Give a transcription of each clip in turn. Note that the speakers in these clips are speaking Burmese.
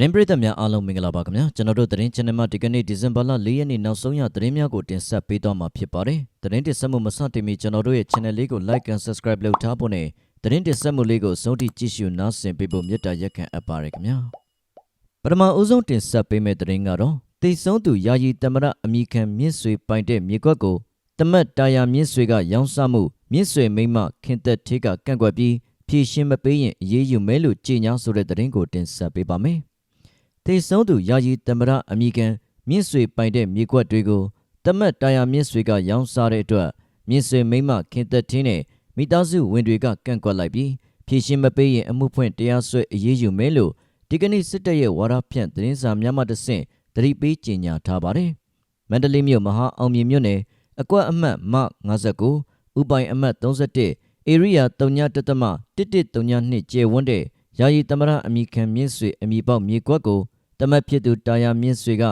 သတင်းပရိသတ်များအားလုံးမင်္ဂလာပါခင်ဗျာကျွန်တော်တို့သတင်း channel မှာဒီကနေ့ဒီဇင်ဘာလ၄ရက်နေ့နောက်ဆုံးရသတင်းများကိုတင်ဆက်ပေးသွားမှာဖြစ်ပါတယ်သတင်းတင်ဆက်မှုမစတင်မီကျွန်တော်တို့ရဲ့ channel လေးကို like and subscribe လုပ်ထားဖို့နဲ့သတင်းတင်ဆက်မှုလေးကိုစုံတိကြည့်ရှုနားဆင်ပေးဖို့မေတ္တာရက်ခံအပ်ပါတယ်ခင်ဗျာပထမအဦးဆုံးတင်ဆက်ပေးမယ့်သတင်းကတော့တိတ်ဆုံးသူယာယီတမရအမိခံမြင့်ဆွေပိုင်တဲ့မြေကွက်ကိုတမတ်တာယာမြင့်ဆွေကရောင်းစားမှုမြင့်ဆွေမိမ့်မခင်သက်ထေးကကန့်ကွက်ပြီးဖြည့်ရှင်းမပေးရင်အေးအေးယူမဲလို့ကြေညာဆိုတဲ့သတင်းကိုတင်ဆက်ပေးပါမယ် တိတ်ဆုံးသူယာယီတမရအမိခံမြင့်ဆွေပိုင်တဲ့မြေကွက်တွေကိုတမတ်တာယာမြင့်ဆွေကရောင်းစားတဲ့အတွက်မြင့်ဆွေမိမ့်မခင်သက်ထေးနဲ့မိသားစုဝင်တွေကကန့်ကွက်လိုက်ပြီးဖြည့်ရှင်းမပေးရင်အမှုဖွင့်တရားစွဲအေးအေးယူမဲလို့ဒီကနေ့စစ်တပ်ရဲ့ဝါဒဖြန့်သတင်းစာများမှတဆင့်သတိပေးကြေညာထားပါတယ်။မန္တလေးမြို့မဟာအောင်မြေမြို့နယ်အကွက်အမှတ်မ59ဥပိုင်အမှတ်31ဧရိယာ3တတမ1132ကျေဝန်းတဲ့ယာယီသမရအမိခံမြင့်ဆွေအမိပေါက်မြေကွက်ကို တမတ်ဖြစ်သူတာယာမြင့်ဆွေက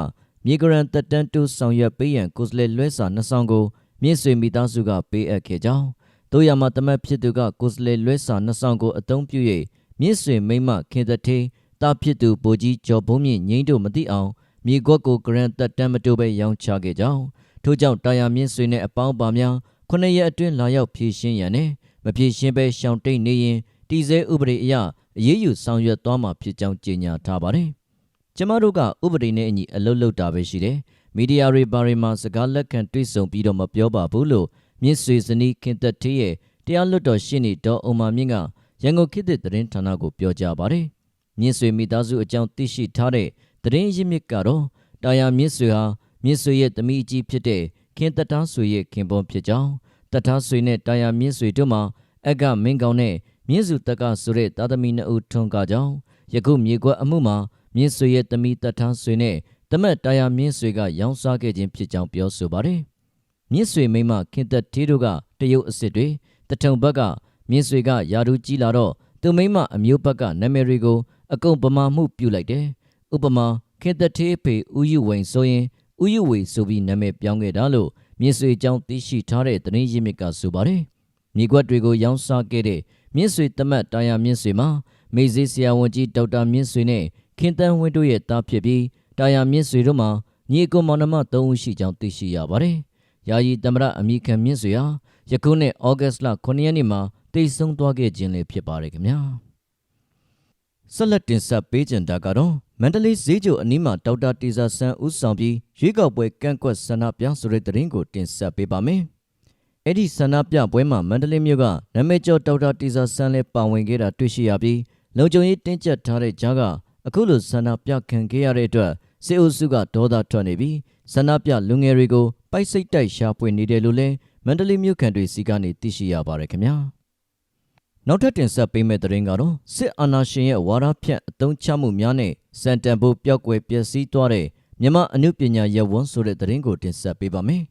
မြေကရန်တက်တန်းတူဆောင်ရွက်ပေးရန်ကိုယ်စားလှယ်လွှဲစာနှစ်ဆောင်ကိုမြင့်ဆွေမိသားစုကပေးအပ်ခဲ့ကြောင်းတို့ရမှာတမတ်ဖြစ်သူကကိုယ်စားလှယ်လွှဲစာနှစ်ဆောင်ကိုအသုံးပြု၍မြင့်ဆွေမိမခင်သက်ထေးတာဖြစ်သူဗိုလ်ကြီးကျော်ဘုံမြင့်ငိမ့်တို့မသိအောင်မြေကွက်ကိုကရန်တက်တန်းမတိုးပဲရောင်းချခဲ့ကြောင်းထို့ကြောင့်တာယာမြင့်ဆွေနဲ့အပေါင်းပါများခုနှစ်ရက်အတွင်းလာရောက်ဖြည့်ရှင်းရန်နဲ့မဖြည့်ရှင်းပဲရှောင်တိတ်နေရင်တီစဲဥပဒေအရအရေးယူဆောင်ရွက်သွားမှာဖြစ်ကြောင်းကြေညာထားပါတယ်။ ကျမတို့ကဥပဒေနဲ့အညီအလုပ်လုပ်တာပဲရှိတယ်။မီဒီယာတွေဘာတွေမှာစကားလက်ခံတွေ့ဆုံပြီးတော့မပြောပါဘူးလို့မြင့်ဆွေစနီးခင်သက်ထေးရဲ့တရားလွတ်တော်ရှင်းနေဒေါ်အုံမာမြင့်ကရန်ကုန်ခေတ်သစ်သတင်းဌာနကိုပြောကြားပါတယ်။မြင့်ဆွေမိသားစုအကြောင်းသိရှိထားတဲ့သတင်းရင်းမြစ်ကတော့တာယာမြင့်ဆွေဟာမြင့်ဆွေရဲ့သမီးအကြီးဖြစ်တဲ့ခင်သက်သားဆွေရဲ့ခင်ပွန်းဖြစ်ကြောင်းတထားဆွေနဲ့တာယာမြင့်ဆွေတို့မှာအက်ကမင်းကောင်နဲ့မြင့်စုတက်ကဆိုတဲ့သားသမီးနှစ်ဦးထွန်းကားကြောင်းယခုမြေကွက်အမှုမှာ မြင့်ဆွေရဲ့သမီးတထားဆွေနဲ့တမတ်တာယာမြင့်ဆွေကရောင်းစားခဲ့ခြင်းဖြစ်ကြောင်းပြောဆိုပါတယ်။မြင့်ဆွေမိမခင်သက်သေးတို့ကတရုတ်အစ်စ်တွေတထုံဘက်ကမြင့်ဆွေကယာဒူကြီးလာတော့သူမိမအမျိုးဘက်ကနာမည်တွေကိုအကုန်ပမာမှုပြုလိုက်တယ်။ဥပမာခင်သက်သေးဖေဦးယူဝိန်ဆိုရင်ဦးယူဝေဆိုပြီးနာမည်ပြောင်းခဲ့တာလို့မြင့်ဆွေကြောင့်သိရှိထားတဲ့သတင်းရင်းမြစ်ကဆိုပါတယ်။မြေကွက်တွေကိုရောင်းစားခဲ့တဲ့မြင့်ဆွေတမတ်တာယာမြင့်ဆွေမှာမေဇေးဆရာဝန်ကြီးဒေါက်တာမြင့်ဆွေနဲ့ ခင်တန်းဝင်းတို့ရဲ့သားဖြစ်ပြီးတာယာမြင့်ဆွေတို့မှာညီအကိုမောင်နှမ၃ဦးရှိကြောင်းသိရှိရပါတယ်။ယာယီတမရအမိခံမြင့်ဆွေဟာယခုနှစ်ဩဂတ်စ်လ9ရက်နေ့မှာတိတ်ဆုံးသွားခဲ့ခြင်းလည်းဖြစ်ပါတယ်ခင်ဗျာ။ဆက်လက်တင်ဆက်ပေးကြတာကတော့မန္တလေးဈေးကျိုအနီးမှာဒေါက်တာတီဇာဆန်းဦးဆောင်ပြီးရွေးကောက်ပွဲကန့်ကွက်ဆန္ဒပြဆိုတဲ့သတင်းကိုတင်ဆက်ပေးပါမယ်။အဲ့ဒီဆန္ဒပြပွဲမှာမန္တလေးမြို့ကနာမည်ကျော်ဒေါက်တာတီဇာဆန်းလည်းပါဝင်ခဲ့တာတွေ့ရှိရပြီးလုံခြုံရေးတင်းကျပ်ထားတဲ့ကြားက အခုလိုဆန္ဒပြခံခဲ့ရတဲ့အတွက်စစ်အုပ်စုကဒေါသထွက်နေပြီးဆန္ဒပြလူငယ်တွေကိုပိုက်စိတ်တိုက်ရှာဖွေနေတယ်လို့လည်းမန္တလေးမြို့ခံတွေစီကနေသိရှိရပါတယ်ခင်ဗျာနောက်ထပ်တင်ဆက်ပေးမယ့်သတင်းကတော့စစ်အာဏာရှင်ရဲ့ဝါဒဖြန့်အသုံးချမှုများနဲ့စံတန်ဖို့ပျောက်ကွယ်ပျက်စီးသွားတဲ့မြမအမှုပညာရပ်ဝန်းဆိုတဲ့သတင်းကိုတင်ဆက်ပေးပါမယ်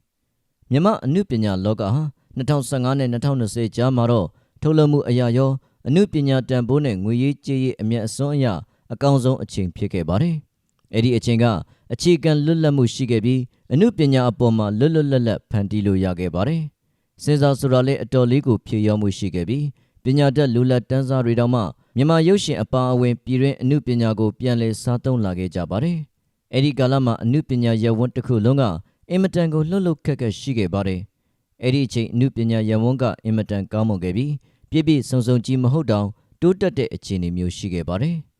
မြမအမှုပညာလောကဟာ2015နဲ့2020ကြားမှာတော့ထုတ်လုပ်မှုအရာရောအမှုပညာတန်ဖိုးနဲ့ငွေရေးကြေးရေးအမျက်အစွန်းအရာ အကောင်းဆုံးအချိန်ဖြစ်ခဲ့ပါတယ်။အဲ့ဒီအချိန်ကအခြေခံလွတ်လပ်မှုရှိခဲ့ပြီးအမှုပညာအပေါ်မှာလွတ်လွတ်လပ်လပ်ဖန်တီးလို့ရခဲ့ပါတယ်။စဉ်းစားဆိုတာလည်းအတော်လေးကိုဖြည့်ရောမှုရှိခဲ့ပြီးပညာတတ်လူလက်တန်းစားတွေတောင်မှမြန်မာရုပ်ရှင်အပါအဝင်ပြည်တွင်းအမှုပညာကိုပြန်လည်စားသုံးလာခဲ့ကြပါတယ်။အဲ့ဒီကာလမှာအမှုပညာရပ်ဝန်းတစ်ခုလုံးကအင်မတန်ကိုလှုပ်လှုပ်ခက်ခက်ရှိခဲ့ပါတယ်။အဲ့ဒီအချိန်အမှုပညာရပ်ဝန်းကအင်မတန်ကောင်းမွန်ခဲ့ပြီးပြည့်ပြည့်စုံစုံကြီးမဟုတ်တောင်တိုးတက်တဲ့အခြေအနေမျိုးရှိခဲ့ပါတယ်။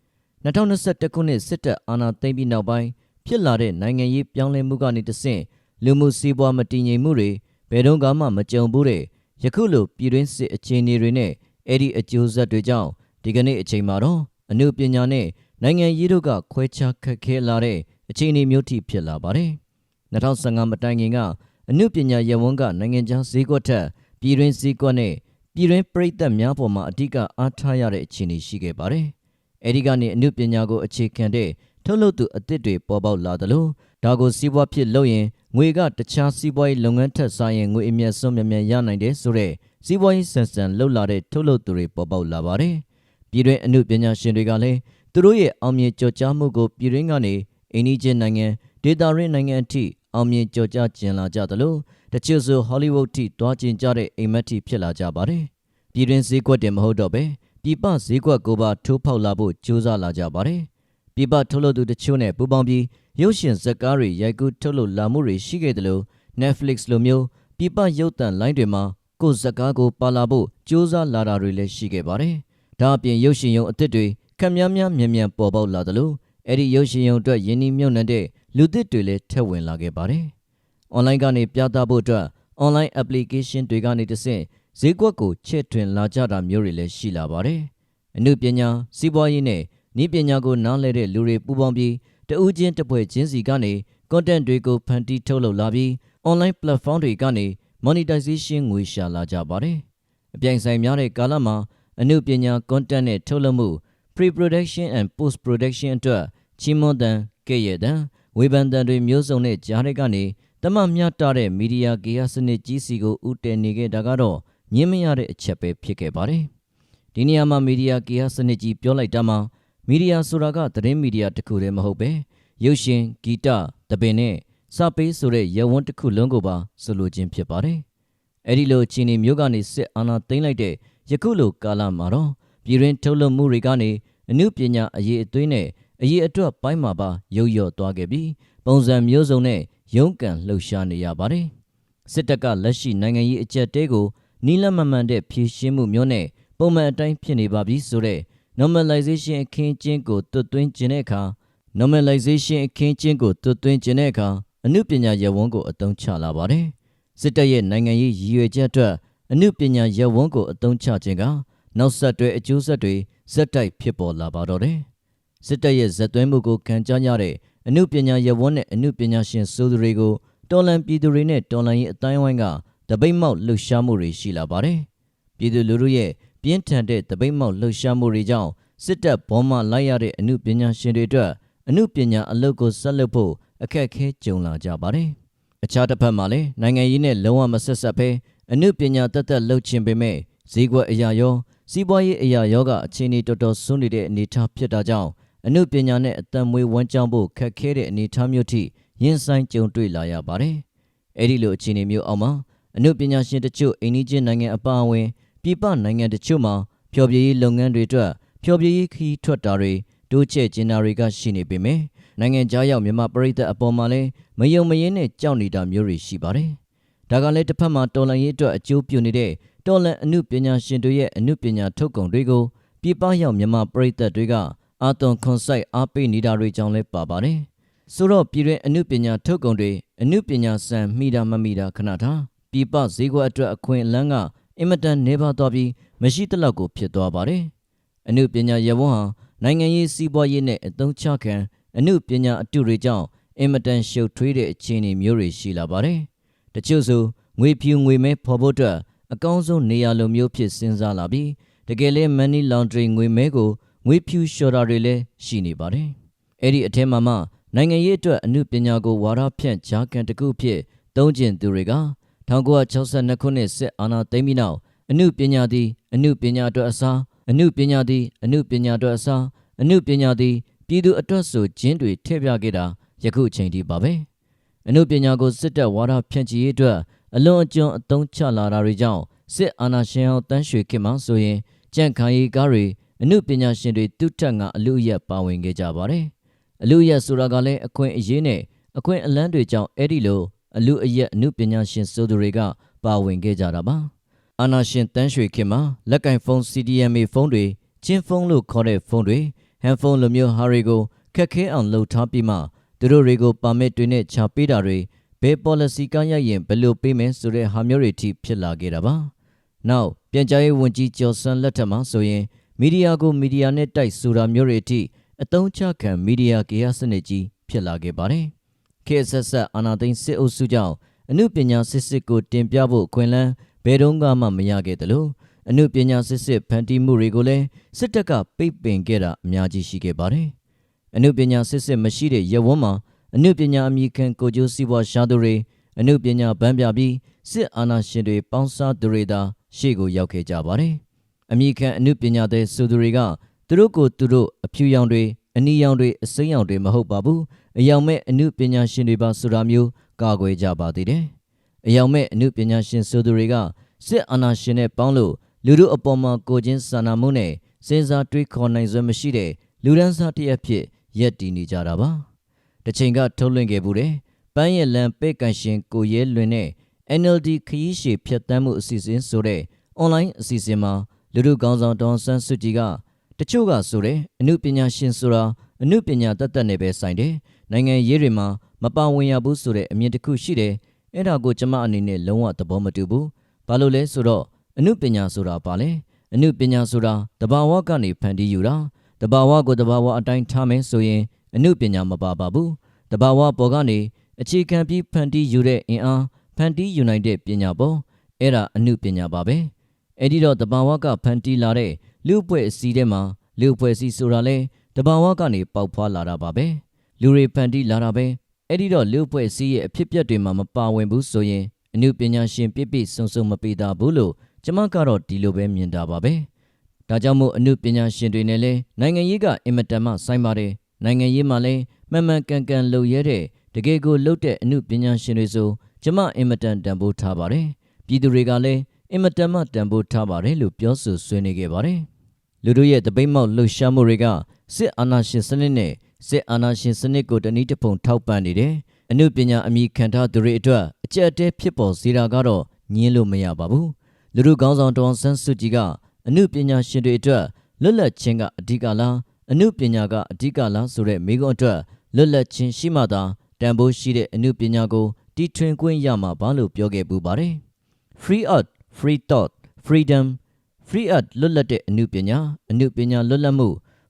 2021ခုနှစ်စစ်တပ်အာဏာသိမ်းပြီးနောက်ပိုင်းဖြစ်လာတဲ့နိုင်ငံရေးပြောင်းလဲမှုကနေတဆင့်လူမှုစီးပွားမတည်ငြိမ်မှုတွေဘယ်တော့မှမကြုံဘူးတဲ့ယခုလိုပြည်တွင်းစစ်အခြေအနေတွေနဲ့အဲ့ဒီအကျိုးဆက်တွေကြောင့်ဒီကနေ့အချိန်မှာတော့အမှုပညာနဲ့နိုင်ငံရေးတို့ကခွဲခြားခက်ခဲလာတဲ့အခြေအနေမျိုးထိဖြစ်လာပါတယ်2015မတိုင်ခင်ကအမှုပညာရပ်ဝန်းကနိုင်ငံခြားဈေးကွက်ထက်ပြည်တွင်းဈေးကွက်နဲ့ပြည်တွင်းပြည်သက်များပေါ်မှာအဓိကအားထားရတဲ့အခြေအနေရှိခဲ့ပါတယ် အဲဒီကနေအမှုပညာကိုအခြေခံတဲ့ထုတ်လုပ်သူအသစ်တွေပေါ်ပေါက်လာသလိုဒါကိုစီးပွားဖြစ်လုပ်ရင်ငွေကတခြားစီးပွားရေးလုပ်ငန်းထက်စားရင်ငွေအမြတ်ဆုံးမြန်မြန်ရနိုင်တယ်ဆိုတဲ့စီးပွားရေးဆန်ဆန်လှုပ်လာတဲ့ထုတ်လုပ်သူတွေပေါ်ပေါက်လာပါတယ်။ပြည်တွင်းအမှုပညာရှင်တွေကလည်းသူတို့ရဲ့အောင်မြင်ကြော်ကြားမှုကိုပြည်တွင်းကနေအိန္ဒိချင်းနိုင်ငံဒေတာရင်းနိုင်ငံအထိအောင်မြင်ကြော်ကြားကျင်လာကြသလိုတချို့ဆိုဟောလိဝုဒ်ထိတွားကျင်ကြတဲ့အိမ်မက်ထိဖြစ်လာကြပါတယ်။ပြည်တွင်းဈေးကွက်တင်မဟုတ်တော့ပဲ ပြည်ပဈေးကွက်ကိုပါထိုးဖောက်လာဖို့ကြိုးစားလာကြပါတယ်။ပြည်ပထုတ်လုပ်သူတချို့နဲ့ပူးပေါင်းပြီးရုပ်ရှင်ဇာတ်ကားတွေရိုက်ကူးထုတ်လုပ်လာမှုတွေရှိခဲ့တယ်လို့ Netflix လိုမျိုးပြည်ပရုပ်သံလိုင်းတွေမှာကိုယ်ဇာတ်ကားကိုပါလာဖို့စူးစမ်းလာတာတွေလည်းရှိခဲ့ပါတယ်။ဒါအပြင်ရုပ်ရှင်ရုံအသစ်တွေခက်များများမြန်မြန်ပေါ်ပေါက်လာတယ်လို့အဲ့ဒီရုပ်ရှင်ရုံအတွက်ယင်းနှိမ့်မြုံနှံတဲ့လူသစ်တွေလည်းထက်ဝင်လာခဲ့ပါတယ်။ online ကနေပြသဖို့အတွက် online application တွေကနေတဆင့် ဈေးကွက်ကိုချဲ့ထွင်လာကြတာမျိုးတွေလည်းရှိလာပါတယ်။အမှုပညာစီးပွားရေးနဲ့ဤပညာကိုနားလည်တဲ့လူတွေပူးပေါင်းပြီးတဦးချင်းတစ်ဖွဲ့ချင်းစီကနေ content တွေကိုဖန်တီးထုတ်လုပ်လာပြီး online platform တွေကနေ monetization ငွေရှာလာကြပါတယ်။အပြိုင်ဆိုင်များတဲ့ကာလမှာအမှုပညာ content နဲ့ထုတ်လုပ်မှု pre-production and post-production အတွက်ချီးမွမ်းတန်ကဲ့ရဲ့တန်ဝေဖန်တန်တွေမျိုးစုံနဲ့ကြားတဲ့ကနေတမမျှတတဲ့မီဒီယာကေယစနစ်ကြီးစီကိုဦးတည်နေခဲ့တာကတော့ ညင်းမရတဲ့အချက်ပဲဖြစ်ခဲ့ပါတယ်။ဒီနေရာမှာမီဒီယာကေယစနစ်ကြီးပြောလိုက်တာမှာမီဒီယာဆိုတာကသတင်းမီဒီယာတစ်ခုတည်းမဟုတ်ပဲရုပ်ရှင်ဂီတသပင်နဲ့စာပေဆိုတဲ့ရဝန်းတစ်ခုလုံးကိုပါဆိုလိုခြင်းဖြစ်ပါတယ်။အဲဒီလိုချီနေမျိုးကနေစစ်အာဏာသိမ်းလိုက်တဲ့ယခုလိုကာလမှာတော့ပြည်တွင်းထုတ်လုပ်မှုတွေကနေအမှုပညာအရေးအသွေးနဲ့အရေးအတွက်ပိုင်းမှာပါရုပ်ရော့သွားခဲ့ပြီးပုံစံမျိုးစုံနဲ့ရုန်းကန်လှုပ်ရှားနေရပါတယ်။စစ်တပ်ကလက်ရှိနိုင်ငံရေးအကြက်တဲကို နီးလန်းမမှန်တဲ့ဖြည့်ရှင်းမှုမျိုးနဲ့ပုံမှန်အတိုင်းဖြစ်နေပါပြီဆိုတဲ့ normalization အခင်းကျင်းကိုတွတ်သွင်းခြင်းတဲ့အခါ normalization အခင်းကျင်းကိုတွတ်သွင်းခြင်းတဲ့အခါအမှုပညာရပ်ဝန်းကိုအသုံးချလာပါတယ်။စစ်တပ်ရဲ့နိုင်ငံရေးရည်ရွယ်ချက်အတွက်အမှုပညာရပ်ဝန်းကိုအသုံးချခြင်းကနောက်ဆက်တွဲအကျိုးဆက်တွေဇက်တိုက်ဖြစ်ပေါ်လာပါတော့တယ်။စစ်တပ်ရဲ့ဇက်သွင်းမှုကိုခံကြားရတဲ့အမှုပညာရပ်ဝန်းနဲ့အမှုပညာရှင်ဆိုသူတွေကိုတော်လန်ပြည်သူတွေနဲ့တော်လန်ရေးအတိုင်းဝိုင်းက တပိတ်မောက်လှုပ်ရှားမှုတွေရှိလာပါတယ်။ပြည်သူလူထုရဲ့ပြင်းထန်တဲ့တပိတ်မောက်လှုပ်ရှားမှုတွေကြောင့်စစ်တပ်ဘောမလိုက်ရတဲ့အမှုပညာရှင်တွေအတွက်အမှုပညာအလုပ်ကိုဆက်လုပ်ဖို့အခက်အခဲကြုံလာကြပါတယ်။အခြားတစ်ဖက်မှာလည်းနိုင်ငံရေးနဲ့လုံးဝမဆက်ဆက်ဘဲအမှုပညာတက်တက်လှုပ်ချင်ပေမဲ့ဈေးကွက်အရာရောစီးပွားရေးအရာရောကအခြေအနေတော်တော်ဆွနေတဲ့အနေအထားဖြစ်တာကြောင့်အမှုပညာနဲ့အတန်မွေးဝမ်းကြောင်းဖို့ခက်ခဲတဲ့အနေအထားမျိုးထိရင်ဆိုင်ကြုံတွေ့လာရပါတယ်။အဲဒီလိုအခြေအနေမျိုးအောက်မှာ အမှုပညာရှင်တချို့အိန္ဒိချင်းနိုင်ငံအပါအဝင်ပြည်ပနိုင်ငံတချို့မှာဖျော်ဖြေရေးလုပ်ငန်းတွေအတွက်ဖျော်ဖြေရေးခီးထွက်တာတွေတိုးချဲ့ကျင်းတာတွေကရှိနေပေမယ့်နိုင်ငံခြားရောက်မြန်မာပရိသတ်အပေါ်မှာလည်းမယုံမယင်းနဲ့ကြောက်နေတာမျိုးတွေရှိပါတယ်။ဒါကလည်းတစ်ဖက်မှာတော်လန်ရေးအတွက်အကျိုးပြုနေတဲ့တော်လန်အမှုပညာရှင်တွေရဲ့အမှုပညာထုတ်ကုန်တွေကိုပြည်ပရောက်မြန်မာပရိသတ်တွေကအာသွန်ခွန်ဆိုင်အားပေးနေတာတွေကြောင့်လည်းပါပါတယ်။ဆိုတော့ပြည်တွင်အမှုပညာထုတ်ကုန်တွေအမှုပညာစံမိတာမမိတာခဏထား ပြည်ပဈေးကွက်အတွက်အခွင့်အလမ်းကအင်မတန်နေပါသွားပြီးမရှိသလောက်ကိုဖြစ်သွားပါတယ်။အမှုပညာရဝန်းဟာနိုင်ငံရေးစီးပွားရေးနဲ့အသုံးချခံအမှုပညာအတုတွေကြောင့်အင်မတန်ရှုပ်ထွေးတဲ့အခြေအနေမျိုးတွေရှိလာပါတယ်။တချို့ဆိုငွေဖြူငွေမဲဖော်ဖို့အတွက်အကောင်းဆုံးနေရာလိုမျိုးဖြစ်စဉ်းစားလာပြီးတကယ်လဲ money laundering ငွေမဲကိုငွေဖြူလျှော်တာတွေလည်းရှိနေပါတယ်။အဲ့ဒီအထက်မှာမှနိုင်ငံရေးအတွက်အမှုပညာကိုဝါဒဖြန့်ကြားကန်တစ်ခုဖြစ်သုံးကျင်သူတွေက 1962ခုနှစ်စစ်အာဏာသိမ်းပြီးနောက်အမှုပညာသည်အမှုပညာအတွက်အစားအမှုပညာသည်အမှုပညာအတွက်အစားအမှုပညာသည်ပြည်သူအတွက်ဆိုခြင်းတွေထည့်ပြခဲ့တာယခုအချိန်ထိပါပဲအမှုပညာကိုစစ်တပ်ဝါဒဖြန့်ချီရေးအတွက်အလွန်အကျွံအသုံးချလာတာတွေကြောင့်စစ်အာဏာရှင်ဟောင်းတန်းရွှေခင်မှဆိုရင်ကြန့်ခိုင်ရေးကားတွေအမှုပညာရှင်တွေတုထက်ကအလူအယက်ပါဝင်ခဲ့ကြပါတယ်အလူအယက်ဆိုတာကလည်းအခွင့်အရေးနဲ့အခွင့်အလန်းတွေကြောင့်အဲ့ဒီလို အလူအယက်အမှုပညာရှင်ဆိုသူတွေကပါဝင်ခဲ့ကြတာပါအာနာရှင်တန်းရွှေခင်မှာလက်ကင်ဖုန်း CDMA ဖုန်းတွေချင်းဖုန်းလို့ခေါ်တဲ့ဖုန်းတွေဟန်ဖုန်းလိုမျိုးဟာတွေကိုခက်ခဲအောင်လှုပ်ထားပြီးမှသူတို့တွေကိုပါမစ်တွေနဲ့ချပေးတာတွေဘယ် policy ကရရင်ဘယ်လိုပေးမယ်ဆိုတဲ့ဟာမျိုးတွေထိဖြစ်လာခဲ့တာပါနောက်ပြန်ကြားရေးဝန်ကြီးကျော်စန်းလက်ထက်မှာဆိုရင်မီဒီယာကိုမီဒီယာနဲ့တိုက်ဆိုတာမျိုးတွေအထိအတုံးချခံမီဒီယာကေယစနစ်ကြီးဖြစ်လာခဲ့ပါတယ် ခေတ်ဆက်ဆက်အာနာသိန်းစစ်အုပ်စုကြောင့်အမှုပညာစစ်စစ်ကိုတင်ပြဖို့ခွင့်လန်းဘယ်တော့မှမရခဲ့သလိုအမှုပညာစစ်စစ်ဖန်တီးမှုတွေကိုလည်းစစ်တပ်ကပိတ်ပင်ခဲ့တာအများကြီးရှိခဲ့ပါတယ်။အမှုပညာစစ်စစ်မရှိတဲ့ရဝန်းမှာအမှုပညာအမိခံကိုကျိုးစီးပွားရှားသူတွေအမှုပညာဗန်းပြပြီးစစ်အာဏာရှင်တွေပေါင်းစားသူတွေသာရှေ့ကိုရောက်ခဲ့ကြပါတယ်။အမိခံအမှုပညာတဲ့ဆိုသူတွေကသူတို့ကိုသူတို့အဖြူရောင်တွေ အနီရောင်တွေအစိမ်းရောင်တွေမဟုတ်ပါဘူး။အယောင်မဲ့အမှုပညာရှင်တွေပါဆိုတာမျိုးကာကွယ်ကြပါသေးတယ်။အယောင်မဲ့အမှုပညာရှင်ဆိုသူတွေကစစ်အာဏာရှင်နဲ့ပေါင်းလို့လူတို့အပေါ်မှာကိုချင်းစာနာမှုနဲ့စဉ်းစားတွေးခေါ်နိုင်စွမ်းမရှိတဲ့လူဒန်းစားတစ်ရက်ဖြစ်ရက်တည်နေကြတာပါတစ်ချိန်ကထုတ်လွှင့်ခဲ့ဘူးတယ်ပန်းရလန်ပေကန်ရှင်ကိုရဲလွင်နဲ့ NLD ခရီးရှည်ဖြတ်တမ်းမှုအစီအစဉ်ဆိုတဲ့ online အစီအစဉ်မှာလူလူကောင်းဆောင်ဒေါန်ဆန်းစုကြည်က တချို့ကဆိုတဲ့အမှုပညာရှင်ဆိုတာအမှုပညာတတ်တတ်နဲ့ပဲဆိုင်တယ်နိုင်ငံရေးတွေမှာမပါဝင်ရဘူးဆိုတဲ့အမြင်တစ်ခုရှိတယ်အဲ့ဒါကိုကျမအနေနဲ့လုံးဝသဘောမတူဘူးဘာလို့လဲဆိုတော့အမှုပညာဆိုတာပါလေအမှုပညာဆိုတာတဘာဝကနေဖန်တီးယူတာတဘာဝကိုတဘာဝအတိုင်းထားမယ်ဆိုရင်အမှုပညာမပါပါဘူးတဘာဝပေါ်ကနေအခြေခံပြီးဖန်တီးယူတဲ့အင်အားဖန်တီးယူနိုင်တဲ့ပညာပေါ်အဲ့ဒါအမှုပညာပါပဲအဲ့ဒီတော့တဘာဝကဖန်တီးလာတဲ့ လူ့အဖွဲ့အစည်းထဲမှာလူ့အဖွဲ့အစည်းဆိုတာလဲတဘာဝကနေပေါက်ဖွာလာတာပါပဲလူတွေဖန်တီးလာတာပဲအဲ့ဒီတော့လူ့အဖွဲ့အစည်းရဲ့အဖြစ်အပျက်တွေမှာမပါဝင်ဘူးဆိုရင်အမှုပညာရှင်ပြည့်ပြည့်စုံစုံမပေးတာဘူးလို့ကျွန်မကတော့ဒီလိုပဲမြင်တာပါပဲဒါကြောင့်မို့အမှုပညာရှင်တွေနဲ့လဲနိုင်ငံရေးကအင်မတန်မှဆိုင်ပါတယ်နိုင်ငံရေးမှာလဲမှန်မှန်ကန်ကန်လုပ်ရတဲ့တကယ်ကိုလုပ်တဲ့အမှုပညာရှင်တွေဆိုကျမအင်မတန်တန်ဖိုးထားပါတယ်ပြည်သူတွေကလည်းအင်မတန်မှတန်ဖိုးထားပါတယ်လို့ပြောဆိုဆွေးနွေးခဲ့ပါတယ် လူတို့ရဲ့တပိတ်မောက်လှုပ်ရှားမှုတွေကစစ်အာဏာရှင်စနစ်နဲ့စစ်အာဏာရှင်စနစ်ကိုတနည်းတစ်ပုံထောက်ပံ့နေတယ်အမှုပညာအမိခံထားသူတွေအတွက်အကြက်အတဲဖြစ်ပေါ်စေတာကတော့ညင်းလို့မရပါဘူးလူတို့ကောင်းဆောင်တော်ဆန်းစုကြည်ကအမှုပညာရှင်တွေအတွက်လွတ်လပ်ခြင်းကအဓိကလားအမှုပညာကအဓိကလားဆိုတဲ့မိကုံအတွက်လွတ်လပ်ခြင်းရှိမှသာတန်ဖိုးရှိတဲ့အမှုပညာကိုတီထွင်ခွင့်ရမှာပါလို့ပြောခဲ့ပူပါတယ် free art free thought freedom free art လွတ်လပ်တဲ့အမှုပညာအမှုပညာလွတ်လပ်မှု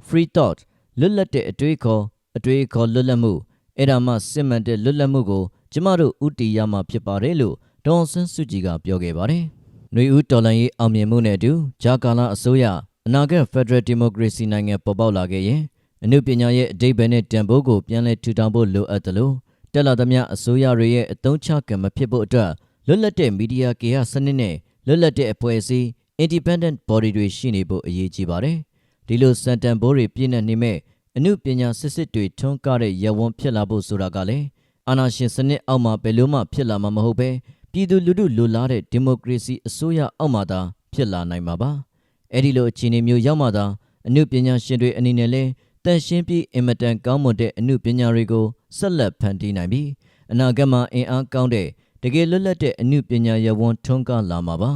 free thought လွတ်လပ်တဲ့အတွေးခေါ်အတွေးခေါ်လွတ်လပ်မှုအဲ့ဒါမှစစ်မှန်တဲ့လွတ်လပ်မှုကိုကျမတို့ဥတီရမှာဖြစ်ပါတယ်လို့ဒေါန်ဆန်းစုကြည်ကပြောခဲ့ပါတယ်။ຫນွေဦးတော်လန်ရေးအောင်မြင်မှုနဲ့အတူဂျာကာလာအစိုးရအနာဂတ်ဖက်ဒရယ်ဒီမိုကရေစီနိုင်ငံပေါ်ပေါက်လာခဲ့ရင်အမှုပညာရဲ့အဓိပ္ပာယ်နဲ့တန်ဖိုးကိုပြန်လည်ထူထောင်ဖို့လိုအပ်တယ်လို့တက်လာသမျှအစိုးရတွေရဲ့အသုံးချကံမဖြစ်ဖို့အတွက်လွတ်လပ်တဲ့မီဒီယာကေဟစနစ်နဲ့လွတ်လပ်တဲ့အဖွဲ့အစည်း independent body တွေရှိနေဖို့အရေးကြီးပါတယ်။ဒီလိုစံတန်ဖိုးတွေပြည့်နေနေမဲ့အမှုပညာစစ်စစ်တွေထွန်းကားတဲ့ရဝန်းဖြစ်လာဖို့ဆိုတာကလည်းအာဏာရှင်စနစ်အောက်မှာဘယ်လိုမှဖြစ်လာမှာမဟုတ်ပဲပြည်သူလူထုလိုလားတဲ့ဒီမိုကရေစီအစိုးရအောက်မှာသာဖြစ်လာနိုင်မှာပါအဲ့ဒီလိုအခြေအနေမျိုးရောက်မှသာအမှုပညာရှင်တွေအနေနဲ့လဲတန်ရှင်းပြီးအင်မတန်ကောင်းမွန်တဲ့အမှုပညာတွေကိုဆက်လက်ဖန်တီးနိုင်ပြီးအနာဂတ်မှာအင်အားကောင်းတဲ့တကယ်လွတ်လပ်တဲ့အမှုပညာရဝန်းထွန်းကားလာမှာပါ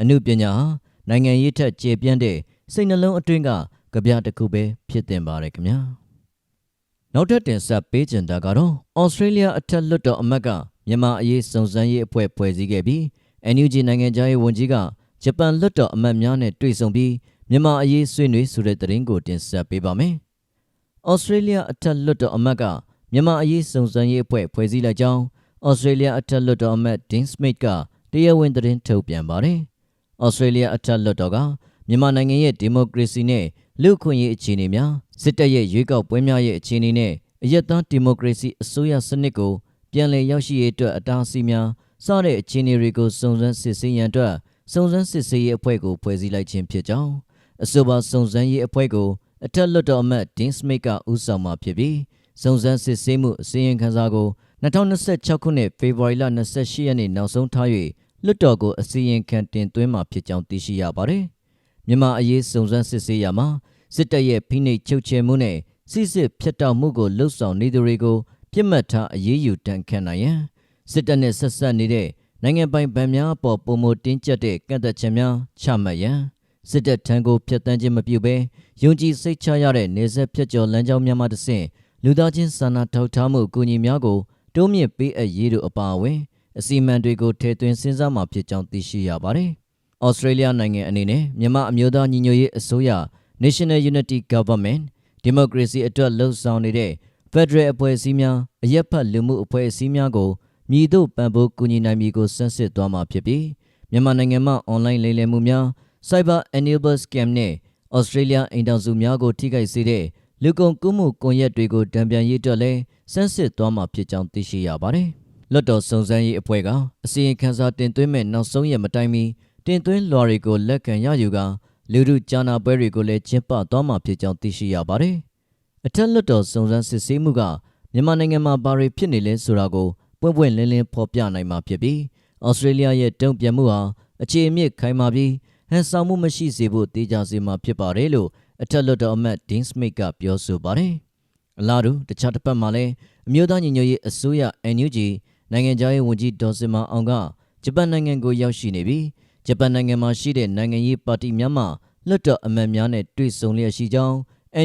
အမှုပညာဟာနိုင်ငံရေးထက်ကျေပြန့်တဲ့စိတ်နှလုံးအတွင်းကကြပြတစ်ခုပဲဖြစ်တင်ပါတယ်ခင်ဗျာနောက်ထပ်တင်ဆက်ပေးချင်တာကတော့ဩစတြေးလျအထက်လွှတ်တော်အမတ်ကမြန်မာအရေးစုံစမ်းရေးအဖွဲ့ဖွဲ့စည်းခဲ့ပြီး NUG နိုင်ငံသားရေးဝန်ကြီးကဂျပန်လွှတ်တော်အမတ်များနဲ့တွေ့ဆုံပြီးမြန်မာအရေးဆွေးနွေးဆိုတဲ့သတင်းကိုတင်ဆက်ပေးပါမယ်။ဩစတြေးလျအထက်လွှတ်တော်အမတ်ကမြန်မာအရေးစုံစမ်းရေးအဖွဲ့ဖွဲ့စည်းလိုက်ကြောင်းဩစတြေးလျအထက်လွှတ်တော်အမတ်ဒင်းစမစ်ကတရားဝင်သတင်းထုတ်ပြန်ပါတယ်။ ဩစတြေးလျအထက်လွှတ်တော်ကမြန်မာနိုင်ငံရဲ့ဒီမိုကရေစီနဲ့လူ့အခွင့်အရေးအခြေအနေများစစ်တပ်ရဲ့ရွေးကောက်ပွဲများရဲ့အခြေအနေနဲ့အယက်သားဒီမိုကရေစီအစိုးရစနစ်ကိုပြန်လည်ရောက်ရှိရေးအတွက်အတားအဆီးများစတဲ့အခြေအနေတွေကိုစုံစမ်းစစ်ဆေးရန်အတွက်စုံစမ်းစစ်ဆေးရေးအဖွဲ့ကိုဖွဲ့စည်းလိုက်ခြင်းဖြစ်ကြောင်းအဆိုပါစုံစမ်းရေးအဖွဲ့ကိုအထက်လွှတ်တော်အမတ်ဒင်းစမစ်ကဦးဆောင်မှာဖြစ်ပြီးစုံစမ်းစစ်ဆေးမှုအစီရင်ခံစာကို2026ခုနှစ်ဖေဖော်ဝါရီလ28ရက်နေ့နောက်ဆုံးထား၍ လွှတ်တော်ကိုအစီရင်ခံတင်သွင်းမှာဖြစ်ကြောင်းသိရှိရပါတယ်။မြန်မာအရေးစုံစမ်းစစ်ဆေးရမှာစစ်တပ်ရဲ့ဖိနှိပ်ချုပ်ချယ်မှုနဲ့စစ်စစ်ဖျက်တောက်မှုကိုလှုပ်ဆောင်နေသူတွေကိုပြစ်မှတ်ထားအရေးယူတန်ခတ်နိုင်ရန်စစ်တပ်နဲ့ဆက်ဆက်နေတဲ့နိုင်ငံပိုင်ဗန်များအပေါ်ပုံမတင်းကျပ်တဲ့ကန့်သက်ချက်များချမှတ်ရန်စစ်တပ်ထံကိုဖျက်ဆီးခြင်းမပြုဘဲယုံကြည်စိတ်ချရတဲ့နေဆက်ဖြတ်ကျော်လမ်းကြောင်းများမှတဆင့်လူသားချင်းစာနာထောက်ထားမှုအကူအညီများကိုတိုးမြင့်ပေးအပ်ရေးတို့အပါအဝင် အစီအမံတွေကိုထည့်သွင်းစဉ်းစားမှာဖြစ်ကြောင်းသိရှိရပါတယ်။ဩစတြေးလျနိုင်ငံအနေနဲ့မြန်မာအမျိုးသားညီညွတ်ရေးအစိုးရ National Unity Government ဒီမိုကရေစီအတွက်လှုံ့ဆော်နေတဲ့ Federal အဖွဲ့အစည်းများအရက်ဖတ်လူမှုအဖွဲ့အစည်းများကိုမြည်တို့ပံ့ပိုးကူညီနိုင်မည်ကိုစမ်းစစ်သွားမှာဖြစ်ပြီးမြန်မာနိုင်ငံမှာအွန်လိုင်းလိမ်လည်မှုများ Cyber Enable Scam နဲ့ Australia အိမ်တောင်စုများကိုထိခိုက်စေတဲ့လူကုန်ကူးမှုကွန်ရက်တွေကိုတံပြန်ရေးအတွက်လည်းစမ်းစစ်သွားမှာဖြစ်ကြောင်းသိရှိရပါတယ်။ လွတ်တော်စုံစမ်းရေးအဖွဲ့ကအစီရင်ခံစာတင်သွင်းမဲ့နောက်ဆုံးရက်မတိုင်မီတင်သွင်းလွှာတွေကိုလက်ခံရယူကလူထုကြားနာပွဲတွေကိုလည်းကျင်းပသွားမှာဖြစ်ကြောင်းသိရှိရပါတယ်။အထက်လွတ်တော်စုံစမ်းစစ်ဆေးမှုကမြန်မာနိုင်ငံမှာဘာတွေဖြစ်နေလဲဆိုတာကိုပွင့်ပွင့်လင်းလင်းဖော်ပြနိုင်မှာဖြစ်ပြီးဩစတြေးလျရဲ့တုံ့ပြန်မှုဟာအခြေအမြစ်ခိုင်မာပြီးဟန်ဆောင်မှုမရှိစေဖို့တေချာစေမှာဖြစ်ပါတယ်လို့အထက်လွတ်တော်အမတ်ဒင်းစမစ်ကပြောဆိုပါတယ်။အအလားတူတခြားတစ်ပတ်မှာလည်းအမျိုးသားညီညွတ်ရေးအစိုးရ NUG နိုင်ငံခြားရေးဝန်ကြီးဒေါ်စင်မာအောင်ကဂျပန်နိုင်ငံကိုရောက်ရှိနေပြီးဂျပန်နိုင်ငံမှာရှိတဲ့နိုင်ငံရေးပါတီများမှလွှတ်တော်အမတ်များနဲ့တွေ့ဆုံလျက်ရှိကြောင်း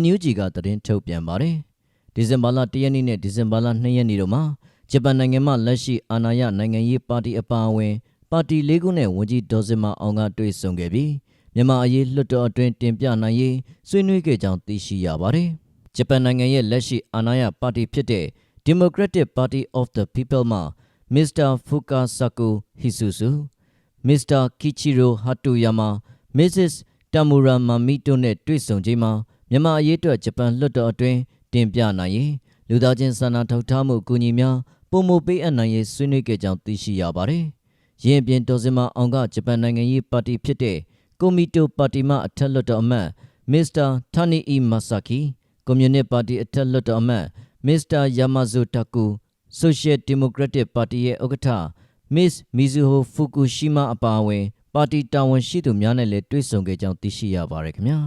NUG ကသတင်းထုတ်ပြန်ပါတယ်။ဒီဇင်ဘာလ1ရက်နေ့နဲ့ဒီဇင်ဘာလ2ရက်နေ့တို့မှာဂျပန်နိုင်ငံမှလက်ရှိအာဏာရနိုင်ငံရေးပါတီအပါအဝင်ပါတီလေးခုနဲ့ဝန်ကြီးဒေါ်စင်မာအောင်ကတွေ့ဆုံခဲ့ပြီးမြန်မာအရေးလွှတ်တော်အတွင်းတင်ပြနိုင်ရေးဆွေးနွေးခဲ့ကြောင်းသိရှိရပါတယ်။ဂျပန်နိုင်ငံရဲ့လက်ရှိအာဏာရပါတီဖြစ်တဲ့ Democratic Party of the People မှ Mr. Fukasaku Hisusu, Mr. Kichiro Hatuyama, Mrs. Tamura Mami တို့နဲ့တွေ့ဆုံချိန်မှာမြန်မာအရေးအတွက်ဂျပန်လွှတ်တော်အတွင်းတင်ပြနိုင်ရေးလူသားချင်းစာနာထောက်ထားမှုအကူအညီများပုံမပေးအပ်နိုင်ရေးဆွေးနွေးခဲ့ကြောင်းသိရှိရပါတယ်။ရင်းအပြင်တော်စင်မအောင်ကဂျပန်နိုင်ငံရေးပါတီဖြစ်တဲ့ကွန်မီတိုပါတီမှအထက်လွှတ်တော်အမတ်မစ္စတာထာနီအီမာဆာကီကွန်မြူနစ်ပါတီအထက်လွှတ်တော်အမတ်မစ္စတာယာမာဇိုတာကူ Social Democratic Party ရဲ့ဥက္ကဋ္ဌ Miss Mizuho Fukushima အပါအဝင် ပါတီတာဝန်ရှိသူများနဲ့လည်းတွေ့ဆုံခဲ့ကြောင်းသိရှိရပါတယ်ခင်ဗျာ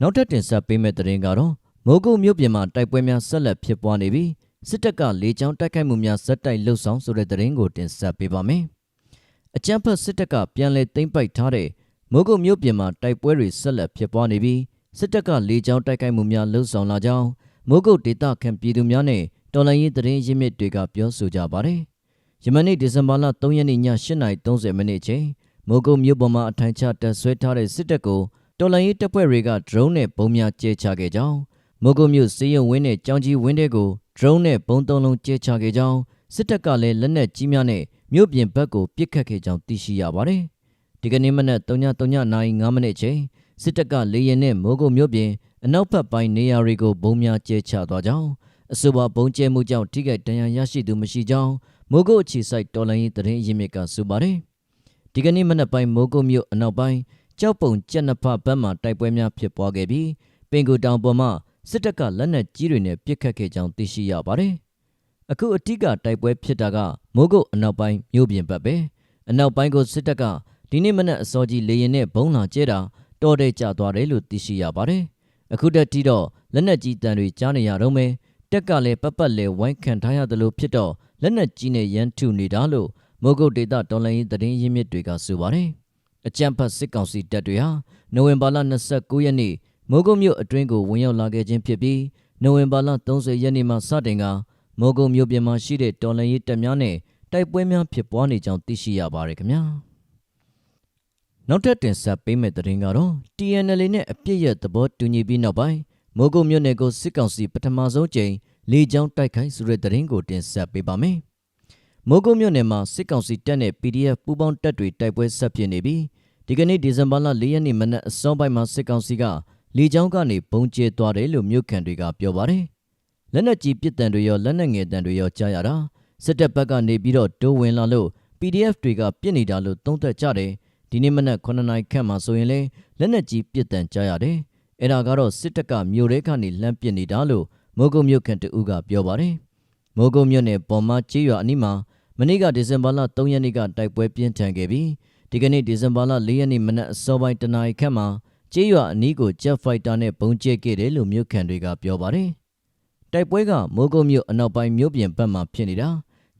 နောက်ထပ်တင်ဆက်ပေးမယ့်သတင်းကတော့မိုးကုတ်မြို့ပြင်မှာတိုက်ပွဲများဆက်လက်ဖြစ်ပွားနေပြီးစစ်တပ်ကလေကြောင်းတိုက်ခိုက်မှုများဇက်တိုက်လှုပ်ဆောင်ဆိုတဲ့သတင်းကိုတင်ဆက်ပေးပါမယ်အကြမ်းဖက်စစ်တပ်ကပြန်လည်သိမ်းပိုက်ထားတဲ့မိုးကုတ်မြို့ပြင်မှာတိုက်ပွဲတွေဆက်လက်ဖြစ်ပွားနေပြီးစစ်တပ်ကလေကြောင်းတိုက်ခိုက်မှုများလှုပ်ဆောင်လာကြောင်းမိုးကုတ်ဒေသခံပြည်သူများနဲ့ တော်လိုင်းရေးသတင်းရင်းမြစ်တွေကပြောဆိုကြပါတယ်။ယမနေ့ဒီဇင်ဘာလ3ရက်နေ့ည8:30မိနစ်ချိန်မိုးကုတ်မြို့ပေါ်မှာအထိုင်ချတပ်ဆွဲထားတဲ့စစ်တပ်ကိုတော်လိုင်းရေးတပ်ဖွဲ့တွေက drone နဲ့ပုံများကျဲချခဲ့ကြောင်းမိုးကုတ်မြို့စေယုံဝင်းနဲ့ကြောင်ကြီးဝင်းတဲ့ကို drone နဲ့ပုံသုံးလုံးကျဲချခဲ့ကြောင်းစစ်တပ်ကလည်းလက်နက်ကြီးများနဲ့မြို့ပြင်ဘက်ကိုပစ်ခတ်ခဲ့ကြောင်းသိရှိရပါတယ်။ဒီကနေ့မနက်3:03နာရီ5မိနစ်ချိန်စစ်တပ်ကလေရင်နဲ့မိုးကုတ်မြို့ပြင်အနောက်ဘက်ပိုင်းနေရာတွေကိုဘုံများကျဲချသွားကြောင်း အဆိုပါဘုံကျဲမှုကြောင့်ထိခိုက်ဒဏ်ရာရရှိသူမရှိကြောင်းမိုးကုတ်အခြေစိုက်တော်လိုင်းရေးသတင်းရင်းမြစ်ကဆိုပါတယ်။ဒီကနေ့မနက်ပိုင်းမိုးကုတ်မြို့အနောက်ပိုင်းကြောက်ပုံကြက်နှစ်ဖက်ဘက်မှတိုက်ပွဲများဖြစ်ပွားခဲ့ပြီးပင်ကူတောင်ပေါ်မှစစ်တပ်ကလက်နက်ကြီးတွေနဲ့ပစ်ခတ်ခဲ့ကြောင်းသိရှိရပါတယ်။အခုအထက်ကတိုက်ပွဲဖြစ်တာကမိုးကုတ်အနောက်ပိုင်းမြို့ပြင်ဘက်ပဲအနောက်ပိုင်းကိုစစ်တပ်ကဒီနေ့မနက်အစောကြီးလေရင်နဲ့ဘုံလာကျဲတာတော်တဲ့ကျသွားတယ်လို့သိရှိရပါတယ်။အခုတက်တီတော့လက်နက်ကြီးတန်တွေကြားနေရတော့မယ် တက်ကလည်းပတ်ပတ်လဲဝိုင်းခံထားရတယ်လို့ဖြစ်တော့လက်နက်ကြီးနဲ့ရန်ထုနေတာလို့မိုးကုတ်ဒေတာတော်လိုင်းရေးသတင်းရင်းမြစ်တွေကဆိုပါတယ်။အကြံဖတ်စစ်ကောင်စီတပ်တွေဟာနိုဝင်ဘာလ29ရက်နေ့မိုးကုတ်မြို့အတွင်းကိုဝင်ရောက်လာခဲ့ခြင်းဖြစ်ပြီးနိုဝင်ဘာလ30ရက်နေ့မှစတင်ကမိုးကုတ်မြို့ပြင်မှာရှိတဲ့တော်လိုင်းရေးတပ်များနဲ့တိုက်ပွဲများဖြစ်ပွားနေကြောင်းသိရှိရပါတယ်ခင်ဗျာ။နောက်ထပ်တင်ဆက်ပေးမယ့်သတင်းကတော့ TNL နဲ့အပြစ်ရဲ့သဘောတူညီပြီးနောက်ပိုင်း မိုးကုတ်မြို့နယ်ကိုစစ်ကောင်စီပထမဆုံးကြိမ်လေကြောင်းတိုက်ခိုက်ဆိုတဲ့သတင်းကိုတင်ဆက်ပေးပါမယ်။မိုးကုတ်မြို့နယ်မှာစစ်ကောင်စီတပ်နဲ့ PDF ပူးပေါင်းတပ်တွေတိုက်ပွဲဆက်ဖြစ်နေပြီးဒီကနေ့ဒီဇင်ဘာလ၄ရက်နေ့မနက်အစောပိုင်းမှာစစ်ကောင်စီကလေကြောင်းကနေပုံကျဲသွားတယ်လို့မြို့ခံတွေကပြောပါတယ်။လက်နက်ကြီးပစ်တံတွေရောလက်နက်ငယ်တံတွေရောကြားရတာစစ်တပ်ဘက်ကနေပြီးတော့တိုးဝင်လာလို့ PDF တွေကပြစ်နေတာလို့သုံးသပ်ကြတယ်။ဒီနေ့မနက်9နာရီခန့်မှာဆိုရင်လေလက်နက်ကြီးပစ်တံကြားရတယ်။ အဲ့ဒါကတော့စစ်တပ်ကမြို့ရဲကနေလှမ်းပစ်နေတာလို့မိုးကုတ်မြို့ခံတဦးကပြောပါတယ်။မိုးကုတ်မြို့နယ်ပေါ်မကျေးရွာအနီးမှာမနေ့ကဒီဇင်ဘာလ3ရက်နေ့ကတိုက်ပွဲပြင်းထန်ခဲ့ပြီးဒီကနေ့ဒီဇင်ဘာလ4ရက်နေ့မနက်အစောပိုင်းတနာရီခန့်မှာကျေးရွာအနီးကိုဂျက်ဖိုက်တာနဲ့ပုံကျဲခဲ့တယ်လို့မြို့ခံတွေကပြောပါတယ်။တိုက်ပွဲကမိုးကုတ်မြို့အနောက်ပိုင်းမြို့ပြင်ဘက်မှာဖြစ်နေတာ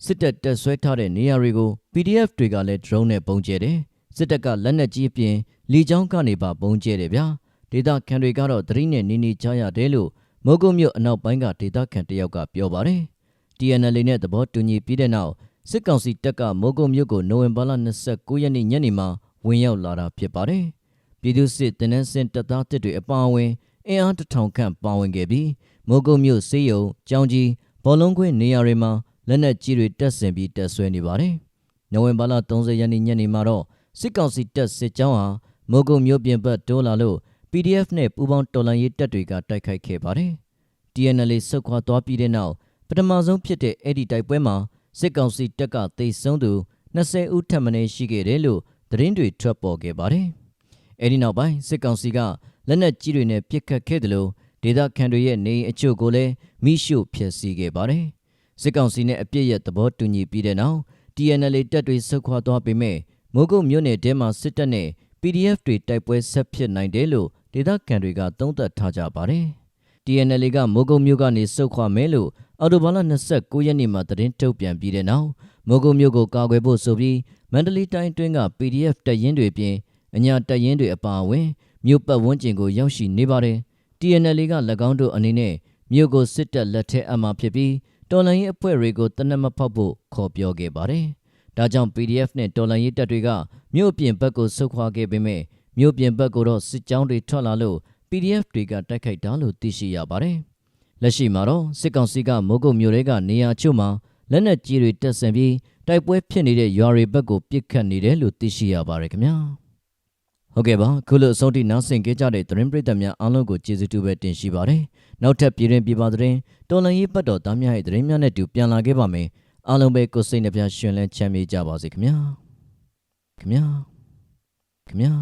စစ်တပ်တက်ဆွဲထားတဲ့နေရာတွေကို PDF တွေကလည်း drone နဲ့ပုံကျဲတယ်။စစ်တပ်ကလက်နက်ကြီးအပြင်လီချောင်းကနေပါပုံကျဲတယ်ဗျာ။ ဒေသခံတွေကတော့သတိနဲ့နေနေကြရတယ်လို့မိုးကုတ်မြို့အနောက်ပိုင်းကဒေသခံတယောက်ကပြောပါတယ်။ TNL နဲ့သဘောတူညီပြီးတဲ့နောက်စစ်ကောင်စီတပ်ကမိုးကုတ်မြို့ကိုနိုဝင်ဘာလ29ရက်နေ့ညနေမှာဝင်ရောက်လာတာဖြစ်ပါတယ်။ပြည်သူစစ်တနန်းစင်တပ်သားတစ်တွေအပါအဝင်အင်အားတထောင်ခန့်ပါဝင်ခဲ့ပြီးမိုးကုတ်မြို့စေယုံကြောင်ကြီးဘောလုံးခွင်းနေရာတွေမှာလက်နက်ကြီးတွေတက်ဆင်ပြီးတက်ဆွဲနေပါတယ်။နိုဝင်ဘာလ30ရက်နေ့ညနေမှာတော့စစ်ကောင်စီတပ်စစ်ကြောင်းဟာမိုးကုတ်မြို့ပြင်ဘက်တိုးလာလို့ PDF နဲ့ပူးပေါင်းတော်လှန်ရေးတပ်တွေကတိုက်ခိုက်ခဲ့ပါတယ်။ TNL ဆုတ်ခွာသွားပြီးတဲ့နောက်ပထမဆုံးဖြစ်တဲ့အဲ့ဒီတိုက်ပွဲမှာစစ်ကောင်စီတပ်ကသိဆုံးသူ20ဦးထပ်မံရှိခဲ့တယ်လို့သတင်းတွေထွက်ပေါ်ခဲ့ပါတယ်။အဲ့ဒီနောက်ပိုင်းစစ်ကောင်စီကလက်နက်ကြီးတွေနဲ့ပစ်ခတ်ခဲ့တယ်လို့ဒေသခံတွေရဲ့နေအိမ်အချို့ကိုလည်းမိရှို့ဖျက်ဆီးခဲ့ပါတယ်။စစ်ကောင်စီနဲ့အပြစ်ရဲ့သဘောတူညီပြီးတဲ့နောက် TNL တပ်တွေဆုတ်ခွာသွားပေမဲ့မိုးကုတ်မြို့နယ်ထဲမှာစစ်တပ်နဲ့ PDF တွေတိုက်ပွဲဆက်ဖြစ်နိုင်တယ်လို့ဒေသခံတွေကသုံးသပ်ထားကြပါတယ် TNL ကမိုးကုတ်မြို့ကနေစုတ်ခွာမယ်လို့အော်တိုဘာလ29ရက်နေ့မှာသတင်းထုတ်ပြန်ပြီးတဲ့နောက်မိုးကုတ်မြို့ကိုကာကွယ်ဖို့ဆိုပြီးမန္တလေးတိုင်းအတွင်းက PDF တပ်ရင်းတွေပြင်အညာတပ်ရင်းတွေအပါအဝင်မြို့ပတ်ဝန်းကျင်ကိုရောက်ရှိနေပါတယ်။ TNL က၎င်းတို့အနေနဲ့မြို့ကိုစစ်တပ်လက်ထက်အပ်မှာဖြစ်ပြီးတော်လှန်ရေးအဖွဲ့တွေကိုတနက်မဖောက်ဖို့ခေါ်ပြောခဲ့ပါတယ်။ ဒါကြောင့် PDF နဲ့တော်လှန်ရေးတပ်တွေကမြို့အပြင်ဘက်ကိုဆုတ်ခွာခဲ့ပေမဲ့မြို့ပြင်ဘက်ကိုတော့စစ်ကြောင်းတွေထွက်လာလို့ PDF တွေကတိုက်ခိုက်တာလို့သိရှိရပါတယ်။လက်ရှိမှာတော့စစ်ကောင်စီကမိုးကုတ်မြို့ထဲကနေရာချို့မှာလက်နက်ကြီးတွေတက်ဆင်ပြီးတိုက်ပွဲဖြစ်နေတဲ့ရွာတွေဘက်ကိုပစ်ခတ်နေတယ်လို့သိရှိရပါတယ်ခင်ဗျာ။ဟုတ်ကဲ့ပါခုလိုအဆုံးထိနားဆင်ကြကြတဲ့သတင်းပရိသတ်များအားလုံးကိုကျေးဇူးတူပဲတင်ရှိပါတယ်။နောက်ထပ်ပြည်တွင်ပြည်ပသတင်းတော်လန်ရေးပတ်တော်သားများရဲ့သတင်းများနဲ့တူပြန်လာခဲ့ပါမယ်။ အားလုံးပဲကိုယ်စိတ်နှပြရှင်လန်းချမ်းမြေ့ကြပါစေခင်ဗျာ။ခင်ဗျာခင်ဗျာ